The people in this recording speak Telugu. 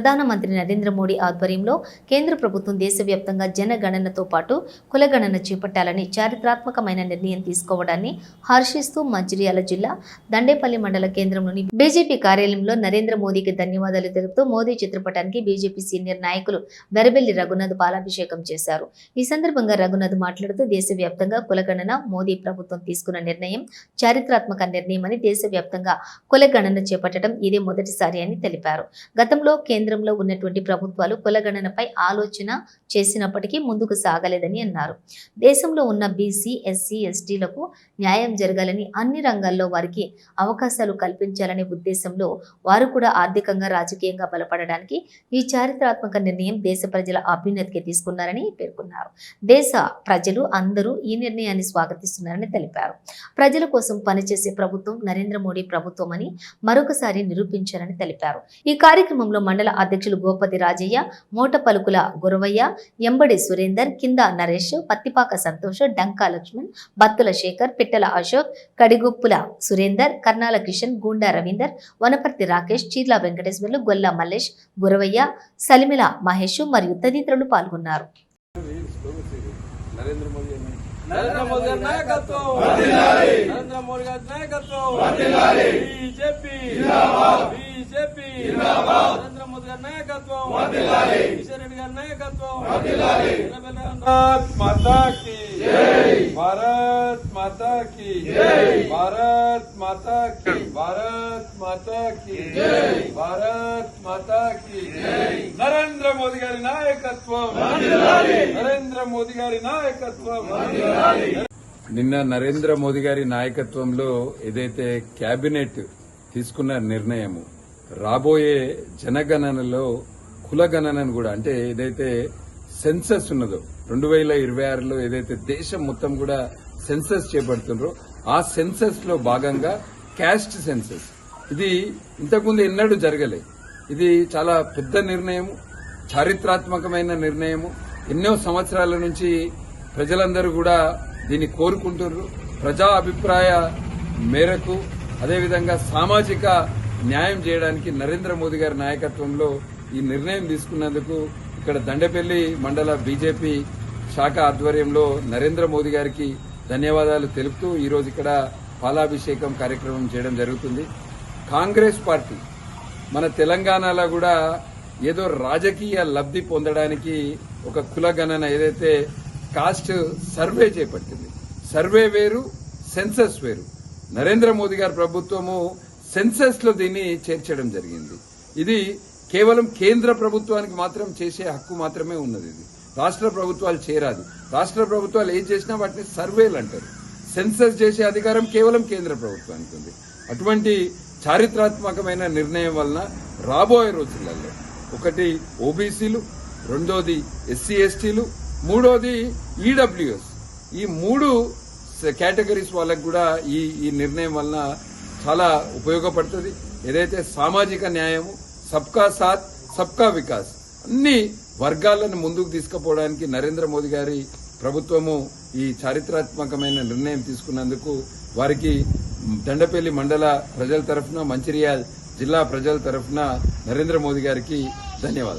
ప్రధానమంత్రి నరేంద్ర మోడీ ఆధ్వర్యంలో కేంద్ర ప్రభుత్వం దేశవ్యాప్తంగా జనగణనతో పాటు కులగణన చేపట్టాలని చారిత్రాత్మకమైన నిర్ణయం తీసుకోవడాన్ని హర్షిస్తూ మంచిర్యాల జిల్లా దండేపల్లి మండల కేంద్రంలోని బీజేపీ కార్యాలయంలో నరేంద్ర మోదీకి ధన్యవాదాలు తెలుపుతూ మోదీ చిత్రపటానికి బీజేపీ సీనియర్ నాయకులు వెరబెల్లి రఘునాథ్ పాలాభిషేకం చేశారు. ఈ సందర్భంగా రఘునాథ్ మాట్లాడుతూ దేశవ్యాప్తంగా కులగణన మోదీ ప్రభుత్వం తీసుకున్న నిర్ణయం చారిత్రాత్మక నిర్ణయమని దేశవ్యాప్తంగా కులగణన చేపట్టడం ఇదే మొదటిసారి అని తెలిపారు. గతంలో కేంద్ర కేంద్రంలో ఉన్నటువంటి ప్రభుత్వాలు కులగణనపై ఆలోచన చేసినప్పటికీ ముందుకు సాగలేదని అన్నారు. దేశంలో ఉన్న బీసీ ఎస్సీ ఎస్టీలకు న్యాయం జరగాలని అన్ని రంగాల్లో వారికి అవకాశాలు కల్పించాలనే ఉద్దేశంలో వారు కూడా ఆర్థికంగా రాజకీయంగా బలపడడానికి ఈ చారిత్రాత్మక నిర్ణయం దేశ ప్రజల అభ్యున్నతికి తీసుకున్నారని పేర్కొన్నారు. దేశ ప్రజలు అందరూ ఈ నిర్ణయాన్ని స్వాగతిస్తున్నారని తెలిపారు. ప్రజల కోసం పనిచేసే ప్రభుత్వం నరేంద్ర మోడీ ప్రభుత్వం అని మరొకసారి నిరూపించారని తెలిపారు. ఈ కార్యక్రమంలో మండల అధ్యక్షులు గోపతి రాజయ్య మూట పలుకుల గురవయ్య ఎంబడి సురేందర్ కింద నరేష్ పత్తిపాక సంతోష్ డంకా లక్ష్మణ్ బత్తుల శేఖర్ పిట్టల అశోక్ కడిగుప్పుల సురేందర్ కర్నాల కిషన్ గూండా రవీందర్ వనపర్తి రాకేష్ చీర్ల వెంకటేశ్వర్లు గొల్ల మల్లేష్ గురవయ్య సలిమిల మహేష్ మరియు తదితరులు పాల్గొన్నారు. నరేంద్ర మోదీ నరేంద్ర మోదీ గారి నాయకత్వం. నరేంద్ర మోదీ గారి నాయకత్వం. బీజేపీ. బీజేపీ. నరేంద్ర మోదీ గారి నాయకత్వం. కిషన్ రెడ్డి గారి నాయకత్వం. మాతా भारत माता की भारत माता की भारत माता की भारत माता की నరేంద్ర మోదీ గారి నాయకత్వం నరేంద్ర మోదీ గారి నాయకత్వం నిన్న నరేంద్ర మోదీ గారి నాయకత్వంలో ఏదైతే కేబినెట్ తీసుకున్న నిర్ణయము రాబోయే జనగణనలో కులగణనను కూడా అంటే ఏదైతే సెన్సస్ ఉన్నదో రెండు వేల ఇరవై ఆరులో ఏదైతే దేశం మొత్తం కూడా సెన్సస్ చేపడుతున్నారో ఆ సెన్సస్లో భాగంగా క్యాస్ట్ సెన్సస్. ఇది ఇంతకుముందు ఎన్నడూ జరగలేదు ఇది చాలా పెద్ద నిర్ణయము చారిత్రాత్మకమైన నిర్ణయము. ఎన్నో సంవత్సరాల నుంచి ప్రజలందరూ కూడా దీన్ని కోరుకుంటున్నారు. ప్రజా అభిప్రాయ మేరకు అదేవిధంగా సామాజిక న్యాయం చేయడానికి నరేంద్ర మోదీ గారి నాయకత్వంలో ఈ నిర్ణయం తీసుకున్నందుకు ఇక్కడ దండపల్లి మండల బీజేపీ శాఖ ఆధ్వర్యంలో నరేంద్ర మోదీ గారికి ధన్యవాదాలు తెలుపుతూ ఈరోజు ఇక్కడ పాలాభిషేకం కార్యక్రమం చేయడం జరుగుతుంది. కాంగ్రెస్ పార్టీ మన తెలంగాణలో కూడా ఏదో రాజకీయ లబ్ధి పొందడానికి ఒక కులగణన ఏదైతే కాస్ట్ సర్వే చేపట్టింది. సర్వే వేరు సెన్సస్ వేరు. నరేంద్ర మోదీ గారి ప్రభుత్వము సెన్సస్లో దీన్ని చేర్చడం జరిగింది. ఇది కేవలం కేంద్ర ప్రభుత్వానికి మాత్రం చేసే హక్కు మాత్రమే ఉన్నది ఇది. రాష్ట్ర ప్రభుత్వాలు చేరాదు. రాష్ట్ర ప్రభుత్వాలు ఏం చేసినా వాటిని సర్వేలు అంటారు. సెన్సస్ చేసే అధికారం కేవలం కేంద్ర ప్రభుత్వానికి ఉంది. అటువంటి చారిత్రాత్మకమైన నిర్ణయం వలన రాబోయే రోజులలో ఒకటి ఓబీసీలు రెండోది ఎస్సీ ఎస్టీలు మూడోది ఈడబ్ల్యూఎస్. ఈ మూడు కేటగిరీస్ వాళ్ళకు కూడా ఈ ఈ నిర్ణయం వలన చాలా ఉపయోగపడుతుంది. ఏదైతే సామాజిక న్యాయము సబ్కా సాత్ సబ్కా వికాస్. అన్ని వర్గాలను ముందుకు తీసుకుపోవడానికి నరేంద్ర మోదీ గారి ప్రభుత్వము ఈ చారిత్రాత్మకమైన నిర్ణయం తీసుకున్నందుకు వారికి దండపల్లి మండల ప్రజల తరఫున మంచిర్యాల్ జిల్లా ప్రజల తరఫున నరేంద్ర మోదీ గారికి ధన్యవాదాలు.